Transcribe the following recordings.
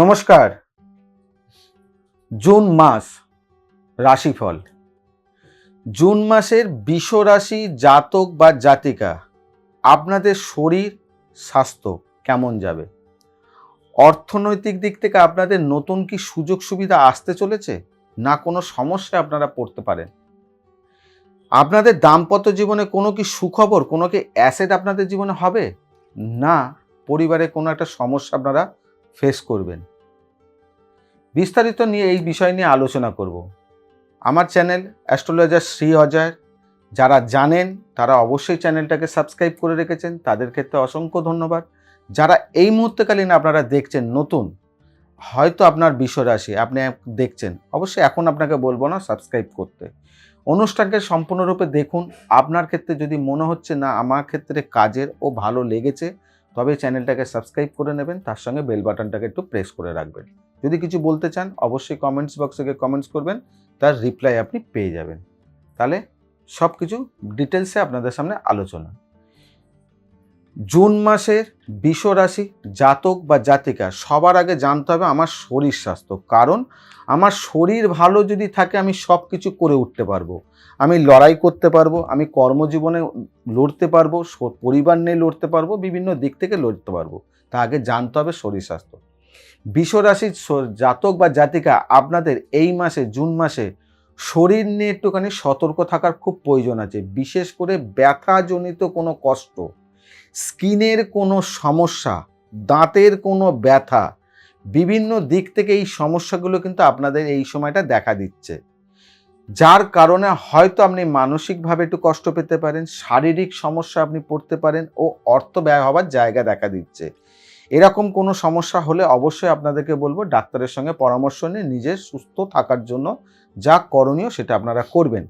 নমস্কার। জুন মাস রাশিফল। জুন মাসের বিষ রাশি জাতক বা জাতিকা, আপনাদের শরীর, স্বাস্থ্য কেমন যাবে? অর্থনৈতিক দিক থেকে আপনাদের নতুন কি সুযোগ সুবিধা আসতে চলেছে? না কোনো সমস্যায় আপনারা পড়তে পারেন? আপনাদের দাম্পত্য জীবনে কোনো কি সুখবর, কোনো কি অ্যাসেট আপনাদের জীবনে হবে? না, পরিবারে কোনো একটা সমস্যা আপনারা ফেস করবেন। বিস্তারিত নিয়ে এই বিষয় নিয়ে আলোচনা করব। আমার চ্যানেল অ্যাস্ট্রোলজার শ্রী অজয়। যারা জানেন, তারা অবশ্যই চ্যানেলটাকে সাবস্ক্রাইব করে রেখেছেন। তাদের ক্ষেত্রে অসংখ্য ধন্যবাদ। যারা এই মুহূর্তকালীন আপনারা দেখছেন নতুন, হয়তো আপনার বিশ্বরাশি, আপনি দেখছেন। অবশ্যই এখন আপনাকে বলব না, সাবস্ক্রাইব করতে। অনুষ্ঠানকে সম্পূর্ণরূপে দেখুন। আপনার ক্ষেত্রে যদি মনে হচ্ছে, না, আমার ক্ষেত্রে কাজের ও ভালো লেগেছে তবে চ্যানেলটাকে সাবস্ক্রাইব করে নেবেন, তার সঙ্গে বেল বাটনটাকে একটু প্রেস করে রাখবেন। যদি কিছু বলতে চান, অবশ্যই কমেন্টস বক্সে গিয়ে কমেন্টস করবেন, তার রিপ্লাই আপনি পেয়ে যাবেন। তাহলে সব কিছু ডিটেলসে আপনাদের সামনে আলোচনা। জুন মাসের বিষ রাশি জাতক বা জাতিকা, সবার আগে জানতে হবে আমার শরীর স্বাস্থ্য। কারণ আমার শরীর ভালো যদি থাকে, আমি সব কিছু করে উঠতে পারব। আমি লড়াই করতে পারব, আমি কর্মজীবনে লড়তে পারব পরিবার নিয়ে লড়তে পারব, বিভিন্ন দিক থেকে লড়তে পারব। তা আগে জানতে হবে শরীর স্বাস্থ্য। বিষ রাশির জাতক বা জাতিকা, আপনাদের এই মাসে, জুন মাসে শরীর নিয়ে একটুখানি সতর্ক থাকার খুব প্রয়োজন আছে। বিশেষ করে ব্যথাজনিত কোনো কষ্ট। স্কিনের কোনো সমস্যা, দাঁতের কোনো ব্যথা, বিভিন্ন দিক থেকে এই সমস্যাগুলো কিন্তু আপনাদের এই সময়টা দেখা দিচ্ছে। যার কারণে হয়তো আপনি মানসিকভাবে একটু কষ্ট পেতে পারেন, শারীরিক সমস্যা আপনি পড়তে পারেন ও অর্থ ব্যয় হওয়ার জায়গা দেখা দিচ্ছে। এরকম কোনো সমস্যা হলে অবশ্যই আপনাদেরকে বলব ডাক্তারের সঙ্গে পরামর্শ নিয়ে নিজের সুস্থ থাকার জন্য যা করণীয় সেটা আপনারা করবেন।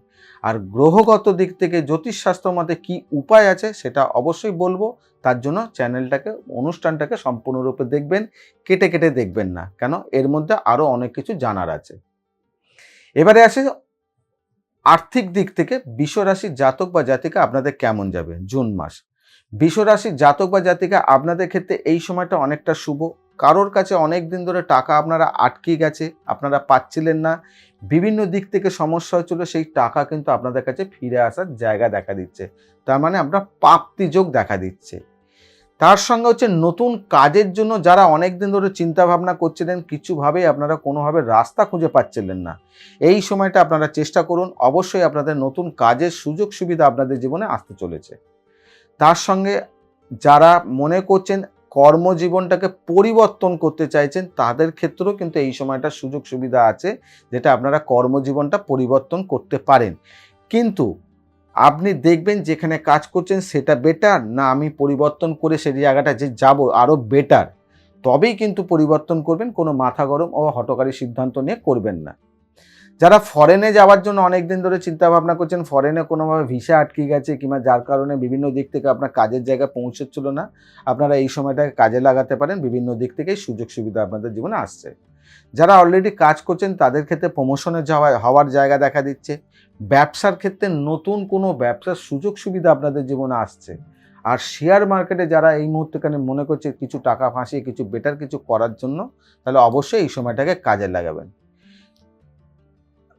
আর গ্রহগত দিক থেকে জ্যোতিষশাস্ত্র মতে কি উপায় আছে সেটা অবশ্যই বলব। তার জন্য চ্যানেলটাকে, অনুষ্ঠানটাকে সম্পূর্ণরূপে দেখবেন, কেটে কেটে দেখবেন না। কেন? এর মধ্যে আরও অনেক কিছু জানার আছে। এবারে আসে আর্থিক দিক থেকে বিশ্বরাশির জাতক বা জাতিকা আপনাদের কেমন যাবে? জুন মাস। বিশ্বরাশির জাতক বা জাতিকা আপনাদের ক্ষেত্রে এই সময়টা অনেকটা শুভ। কারোর কাছে অনেক দিন ধরে টাকা আপনারা আটকে গেছে, আপনারা পাচ্ছিলেন না। বিভিন্ন দিক থেকে সমস্যা হচ্ছিল সেই টাকা কিন্তু আপনাদের কাছে ফিরে আসার জায়গা দেখা দিচ্ছে। তার মানে আপনার প্রাপ্তিযোগ দেখা দিচ্ছে। তার সঙ্গে হচ্ছে নতুন কাজের জন্য যারা অনেক দিন ধরে চিন্তা ভাবনা করছিলেন কিছুভাবেই আপনারা কোনোভাবে রাস্তা খুঁজে পাচ্ছিলেন না। এই সময়টা আপনারা চেষ্টা করুন, অবশ্যই আপনাদের নতুন কাজের সুযোগ সুবিধা আপনাদের জীবনে আসতে চলেছে। তার সঙ্গে যারা মনে করছেন কর্মজীবনটাকে পরিবর্তন করতে চাইছেন, তাদের ক্ষেত্রেও কিন্তু এই সময়টা সুযোগ সুবিধা আছে, যেটা আপনারা কর্মজীবনটা পরিবর্তন করতে পারেন। কিন্তু আপনি দেখবেন যেখানে কাজ করছেন সেটা বেটার না আমি পরিবর্তন করে সেই জায়গাটা যে যাব আরও বেটার তবেই কিন্তু পরিবর্তন করবেন, কোনো মাথা গরম ও হটকারী সিদ্ধান্ত নিয়ে করবেন না। যারা ফরেনে যাওয়ার জন্য অনেক দিন ধরে চিন্তা ভাবনা করছেন ফরেনে কোনোভাবে ভিসা আটকে গেছে কিংবা যার কারণে বিভিন্ন দিক থেকে আপনার কাজের জায়গায় পৌঁছচ্ছিল না, আপনারা এই সময়টাকে কাজে লাগাতে পারেন। বিভিন্ন দিক থেকেই সুযোগ সুবিধা আপনাদের জীবনে আসছে। যারা অলরেডি কাজ করছেন, তাদের ক্ষেত্রে প্রমোশনে যাওয়া, হওয়ার জায়গা দেখা দিচ্ছে। ব্যবসার ক্ষেত্রে নতুন কোনো ব্যবসার সুযোগ সুবিধা আপনাদের জীবনে আসছে। আর শেয়ার মার্কেটে যারা এই মুহূর্তেখানে মনে করছে, কিছু টাকা ফাঁসিয়ে, কিছু বেটার কিছু করার জন্য, তাহলে অবশ্যই এই সময়টাকে কাজে লাগাবেন।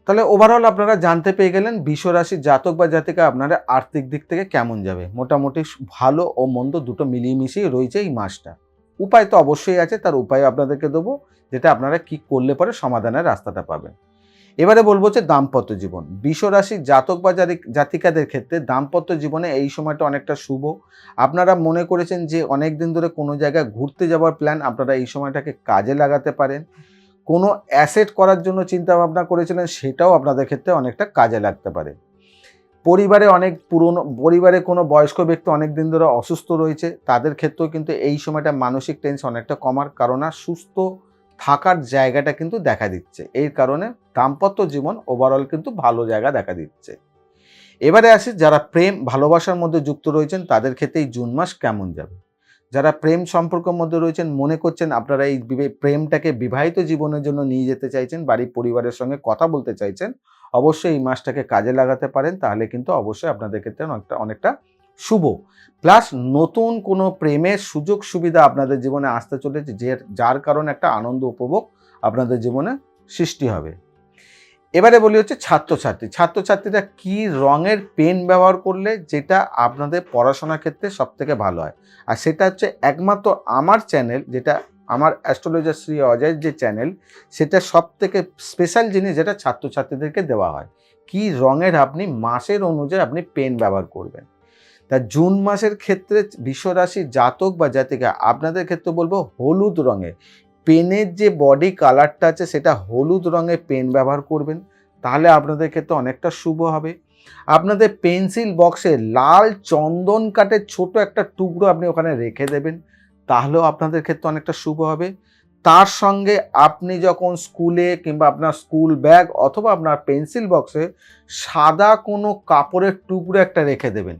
তাহলে ওভারঅল আপনারা জানতে পেয়ে গেলেন বিশ্বরাশির জাতক বা জাতিকা আপনারা আর্থিক দিক থেকে কেমন যাবে। মোটামুটি ভালো ও মন্দ দুটো মিলিয়ে মিশিয়ে রয়েছে এই মাসটা। উপায় তো অবশ্যই আছে, তার উপায় আপনাদেরকে দেবো, যেটা আপনারা কি করলে পরে সমাধানের রাস্তাটা পাবেন। এবারে বলব যে দাম্পত্য জীবন। বিশ্বরাশির জাতক বা জাতি- জাতিকাদের ক্ষেত্রে দাম্পত্য জীবনে এই সময়টা অনেকটা শুভ। আপনারা মনে করেছেন যে অনেক দিন ধরে কোনো জায়গায় ঘুরতে যাওয়ার প্ল্যান আপনারা এই সময়টাকে কাজে লাগাতে পারেন। কোনো অ্যাসেট করার জন্য চিন্তা ভাবনা করেছিলেন, সেটাও আপনাদের ক্ষেত্রে অনেকটা কাজে লাগতে পারে। পরিবারে অনেক পুরনো, পরিবারে কোনো বয়স্ক ব্যক্তি অনেক দিন ধরে অসুস্থ রয়েছে, তাদের ক্ষেত্রেও কিন্তু এই সময়টা মানসিক টেনশন অনেকটা কমার কারণ সুস্থ থাকার জায়গাটা কিন্তু দেখা দিচ্ছে। এই কারণে দাম্পত্য জীবন ওভারঅল কিন্তু ভালো জায়গা দেখা দিচ্ছে। এবারে আসি, যারা প্রেম, ভালোবাসার মধ্যে যুক্ত রয়েছেন, তাদের ক্ষেত্রে এই জুন মাস কেমন যাবে? যারা প্রেম সম্পর্কের মধ্যে রয়েছেন, মনে করছেন আপনারা এই প্রেমটাকে বিবাহিত জীবনের জন্য নিয়ে যেতে চাইছেন, বাড়ির পরিবারের সঙ্গে কথা বলতে চাইছেন, অবশ্যই এই মাসটাকে কাজে লাগাতে পারেন, তাহলে কিন্তু অবশ্যই আপনাদের ক্ষেত্রে অনেকটা অনেকটা শুভ। প্লাস নতুন কোনো প্রেমের সুযোগ সুবিধা আপনাদের জীবনে আসতে চলেছে, যে, যার কারণে একটা আনন্দ উপভোগ আপনাদের জীবনে সৃষ্টি হবে। এবারে বলি হচ্ছে ছাত্রছাত্রী। ছাত্রছাত্রীরা কি রঙের পেন ব্যবহার করলে যেটা আপনাদের পড়াশোনার ক্ষেত্রে সব থেকে ভালো হয়? আর সেটা হচ্ছে একমাত্র আমার চ্যানেল, যেটা আমার অ্যাস্ট্রোলজার শ্রী অজয়ের যে চ্যানেল, সেটা সব থেকে স্পেশাল জিনিস যেটা ছাত্রছাত্রীদেরকে দেওয়া হয়। কি রঙের আপনি মাসের অনুযায়ী আপনি পেন ব্যবহার করবেন? তা জুন মাসের ক্ষেত্রে বিশ্বরাশি জাতক বা জাতিকা, আপনাদের ক্ষেত্রে বলব হলুদ রঙের। পেনের যে বডি কালারটা আছে, সেটা হলুদ রঙের পেন ব্যবহার করবেন, তাহলে আপনাদের ক্ষেত্রে অনেকটা শুভ হবে। আপনাদের পেন্সিল বক্সে লাল চন্দন কাঠের ছোট একটা টুকরো আপনি ওখানে রেখে দেবেন, তাহলেও আপনাদের ক্ষেত্রে অনেকটা শুভ হবে। তার সঙ্গে আপনি যখন স্কুলে কিংবা আপনার স্কুল ব্যাগ অথবা আপনার পেন্সিল বক্সে সাদা কোনো কাপড়ের টুকরো একটা রেখে দেবেন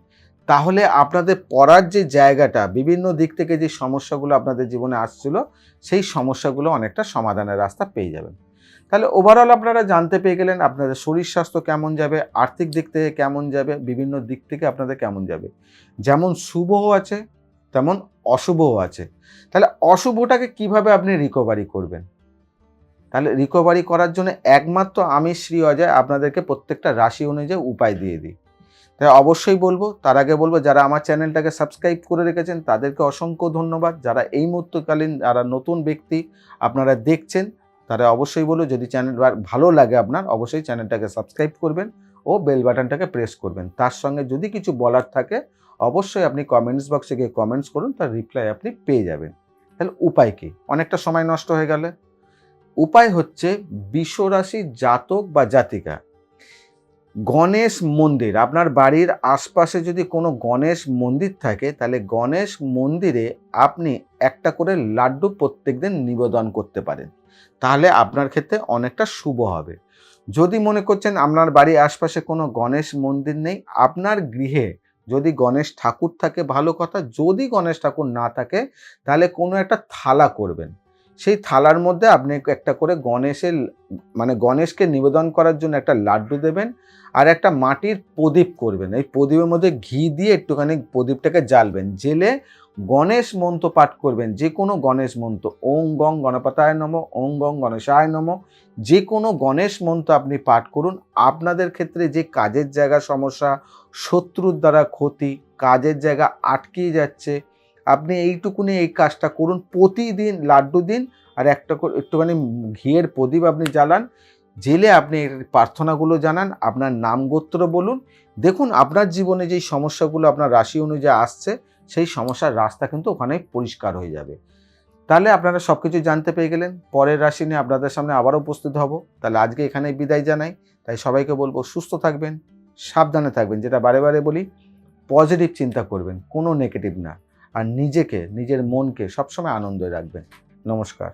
তাহলে আপনাদের পড়ার যে জায়গাটা, বিভিন্ন দিক থেকে যে সমস্যাগুলো আপনাদের জীবনে আসছিল, সেই সমস্যাগুলো অনেকটা সমাধানের রাস্তা পেয়ে যাবেন। তাহলে ওভারঅল আপনারা জানতে পেয়ে গেলেন আপনাদের শরীর স্বাস্থ্য কেমন যাবে, আর্থিক দিক থেকে কেমন যাবে, বিভিন্ন দিক থেকে আপনাদের কেমন যাবে। যেমন শুভও আছে, তেমন অশুভও আছে। তাহলে অশুভটাকে কীভাবে আপনি রিকভারি করবেন? তাহলে রিকভারি করার জন্য একমাত্র আমি শ্রী অজয় আপনাদেরকে প্রত্যেকটা রাশি অনুযায়ী উপায় দিয়ে দিই। তাই অবশ্যই বলব। তার আগে বলব, যারা আমার চ্যানেলটাকে সাবস্ক্রাইব করে রেখেছেন, তাদেরকে অসংখ্য ধন্যবাদ। যারা এই মুহূর্তকালীন, যারা নতুন ব্যক্তি আপনারা দেখছেন, তারা অবশ্যই বলব, যদি চ্যানেল ভালো লাগে আপনার, অবশ্যই চ্যানেলটাকে সাবস্ক্রাইব করবেন ও বেল বাটনটাকে প্রেস করবেন। তার সঙ্গে যদি কিছু বলার থাকে, অবশ্যই আপনি কমেন্টস বক্সে গিয়ে কমেন্টস করুন, তার রিপ্লাই আপনি পেয়ে যাবেন। তাহলে উপায় কী? অনেকটা সময় নষ্ট হয়ে গেলে। উপায় হচ্ছে, বিশ্বরাশি জাতক বা জাতিকা গণেশ মন্দির, আপনার বাড়ির আশপাশে যদি কোনো গণেশ মন্দির থাকে, তাহলে গণেশ মন্দিরে আপনি একটা করে লাড্ডু প্রত্যেকদিন নিবেদন করতে পারেন। তাহলে আপনার ক্ষেত্রে অনেকটা শুভ হবে। যদি মনে করছেন আপনার বাড়ির আশপাশে কোনো গণেশ মন্দির নেই, আপনার গৃহে যদি গণেশ ঠাকুর থাকে, ভালো কথা। যদি গণেশ ঠাকুর না থাকে, তাহলে কোনো একটা থালা করবেন। সেই থালার মধ্যে আপনি একটা করে গণেশের মানে গণেশকে নিবেদন করার জন্য একটা লাড্ডু দেবেন আর একটা মাটির প্রদীপ করবেন। এই প্রদীপের মধ্যে ঘি দিয়ে একটুখানি প্রদীপটাকে জ্বালবেন। জেলে গণেশ মন্ত্র পাঠ করবেন। যে কোনো গণেশ মন্ত্র, ওং গং গণপতায় নম, ওং গং গণেশায় নম, যে কোনো গণেশ মন্ত্র আপনি পাঠ করুন। আপনাদের ক্ষেত্রে যে কাজের জায়গা সমস্যা, শত্রুর দ্বারা ক্ষতি, কাজের জায়গা আটকিয়ে যাচ্ছে আপনি এইটুকুনি এই কাজটা করুন। প্রতিদিন লাড্ডু দিন আর একটা করে একটুখানি ঘিয়ের প্রদীপ আপনি জ্বালান। জেলে আপনি প্রার্থনাগুলো জানান, আপনার নাম গোত্র বলুন। দেখুন আপনার জীবনে যেই সমস্যাগুলো আপনার রাশি অনুযায়ী আসছে, সেই সমস্যার রাস্তা কিন্তু ওখানে পরিষ্কার হয়ে যাবে। তাহলে আপনারা সব কিছু জানতে পেয়ে গেলেন। পরের রাশি নিয়ে আপনাদের সামনে আবার উপস্থিত হব। তাহলে আজকে এখানে বিদায় জানাই। তাই সবাইকে বলব, সুস্থ থাকবেন, সাবধানে থাকবেন। যেটা বারে বারে বলি পজিটিভ চিন্তা করবেন, কোনো নেগেটিভ না। আর নিজেকে নিজের মনকে সবসময় আনন্দে রাখবেন। নমস্কার।